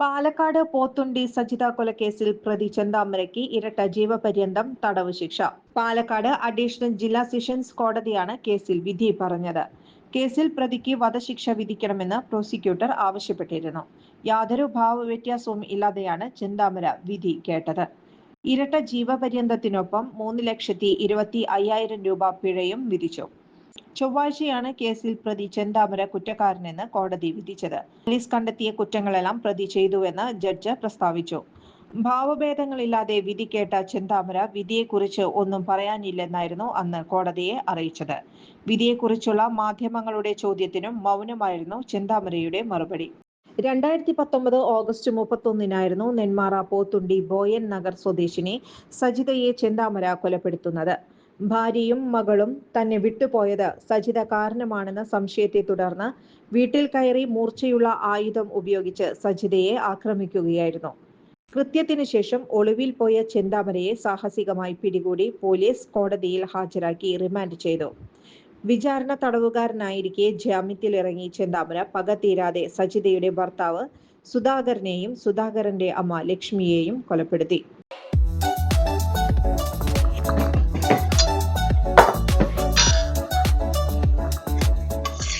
പാലക്കാട് പോത്തുണ്ടി സജിത കൊലക്കേസിൽ പ്രതി ചെന്താമരയ്ക്ക് ഇരട്ട ജീവപര്യന്തം തടവ് ശിക്ഷ. പാലക്കാട് അഡീഷണൽ ജില്ലാ സെഷൻസ് കോടതിയാണ് കേസിൽ വിധി പറഞ്ഞത്. കേസിൽ പ്രതിക്ക് വധശിക്ഷ വിധിക്കണമെന്ന് പ്രോസിക്യൂട്ടർ ആവശ്യപ്പെട്ടിരുന്നു. യാതൊരു ഭാവവ്യത്യാസവും ഇല്ലാതെയാണ് ചെന്താമര വിധി കേട്ടത്. ഇരട്ട ജീവപര്യന്തത്തിനൊപ്പം മൂന്ന് ലക്ഷത്തി ഇരുപത്തി അയ്യായിരം രൂപ പിഴയും വിധിച്ചു. ചൊവ്വാഴ്ചയാണ് കേസിൽ പ്രതി ചെന്താമര കുറ്റക്കാരനെന്ന് കോടതി വിധിച്ചത്. പോലീസ് കണ്ടെത്തിയ കുറ്റങ്ങളെല്ലാം പ്രതി ചെയ്തുവെന്ന് ജഡ്ജ് പ്രസ്താവിച്ചു. ഭാവഭേദങ്ങളില്ലാതെ വിധി കേട്ട ചെന്താമര വിധിയെക്കുറിച്ച് ഒന്നും പറയാനില്ലെന്നായിരുന്നു അന്ന് കോടതിയെ അറിയിച്ചത്. വിധിയെക്കുറിച്ചുള്ള മാധ്യമങ്ങളുടെ ചോദ്യത്തിനും മൗനമായിരുന്നു ചെന്താമരയുടെ മറുപടി. രണ്ടായിരത്തി പത്തൊമ്പത് ഓഗസ്റ്റ് മുപ്പത്തൊന്നിനായിരുന്നു നെന്മാറ പോത്തുണ്ടി ബോയൻ നഗർ സ്വദേശിനി സജിതയെ ചെന്താമര കൊലപ്പെടുത്തുന്നത്. ഭാര്യയും മകളും തന്നെ വിട്ടുപോയത് സജിത കാരണമാണെന്ന സംശയത്തെ തുടർന്ന് വീട്ടിൽ കയറി മൂർച്ചയുള്ള ആയുധം ഉപയോഗിച്ച് സജിതയെ ആക്രമിക്കുകയായിരുന്നു. കൃത്യത്തിനു ശേഷം ഒളിവിൽ പോയ ചെന്താമരയെ സാഹസികമായി പിടികൂടി പോലീസ് കോടതിയിൽ ഹാജരാക്കി റിമാൻഡ് ചെയ്തു. വിചാരണ തടവുകാരനായിരിക്കെ ജാമ്യത്തിലിറങ്ങി ചെന്താമര പക തീരാതെ സജിതയുടെ ഭർത്താവ് സുധാകരനെയും സുധാകരന്റെ അമ്മ ലക്ഷ്മിയെയും കൊലപ്പെടുത്തി.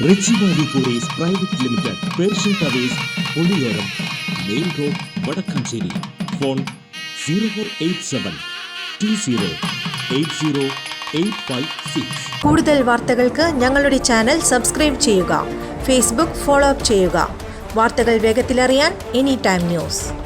private limited main road Vadakkanchery. Phone കൂടുതൽ വാർത്തകൾക്ക് ഞങ്ങളുടെ ചാനൽ സബ്സ്ക്രൈബ് ചെയ്യുക ഫേസ്ബുക്ക് ഫോളോ അപ്പ് ചെയ്യുക. വാർത്തകൾ വേഗത്തിലറിയാൻ എനി ടൈം ന്യൂസ്.